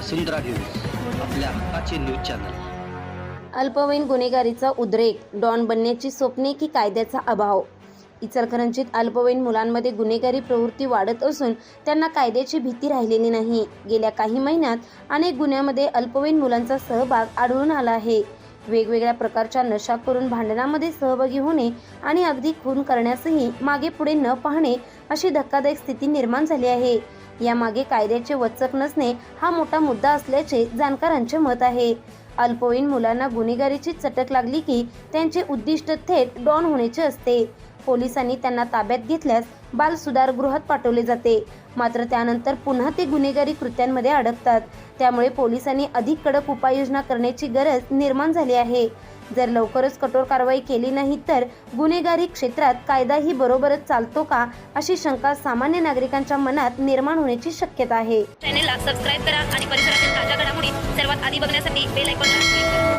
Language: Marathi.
वसुंधरा न्यूज आपल्या हक्काचे न्यूज चॅनल. अल्पवयीन गुन्हेगारीचा उद्रेक डॉन बनण्याची स्वप्ने की कायद्याचा अभाव? इचलकरंजीत अल्पवयीन मुलांमध्ये गुन्हेगारी प्रवृत्ती वाढत असून त्यांना कायद्याची भीती राहिलेली नाही. गेल्या काही महिन्यात अनेक गुन्ह्यामध्ये अल्पवयीन मुलांचा सहभाग आढळून आला आहे. वेगवेगळ्या प्रकारच्या नशा करून भांडणामध्ये सहभागी होणे आणि अगदी खून करण्यासही मागे पुढे न पाहणे अशी धक्कादायक स्थिती निर्माण झाली आहे. यामागे कायद्याचे वचक नसणे हा मोठा मुद्दा असल्याचे जाणकारांचे मत आहे. अल्पवयीन मुलांना गुन्हेगारीची चटक लागली की त्यांचे उद्दिष्ट थेट डॉन होण्याचे असते. पोलिसांनी त्यांना ताब्यात घेतल्यास बाल सुधारगृहात पाठवले जाते. मात्र त्यानंतर पुन्हा ते गुन्हेगारी कृत्यांमध्ये अडकतात. त्यामुळे पोलिसांनी अधिक कडक उपाययोजना करण्याची गरज निर्माण झाली आहे. जर लवकरच कठोर कारवाई केली नाही तर गुन्हेगारी क्षेत्रात कायदाही बरोबरच चालतो का अशी शंका सामान्य नागरिकांच्या मनात निर्माण होण्याची शक्यता आहे. चॅनेलला सबस्क्राईब करा आणि परिसरातील ताज्या घडामोडी सर्वात आधी बघण्यासाठी बेल आयकॉनला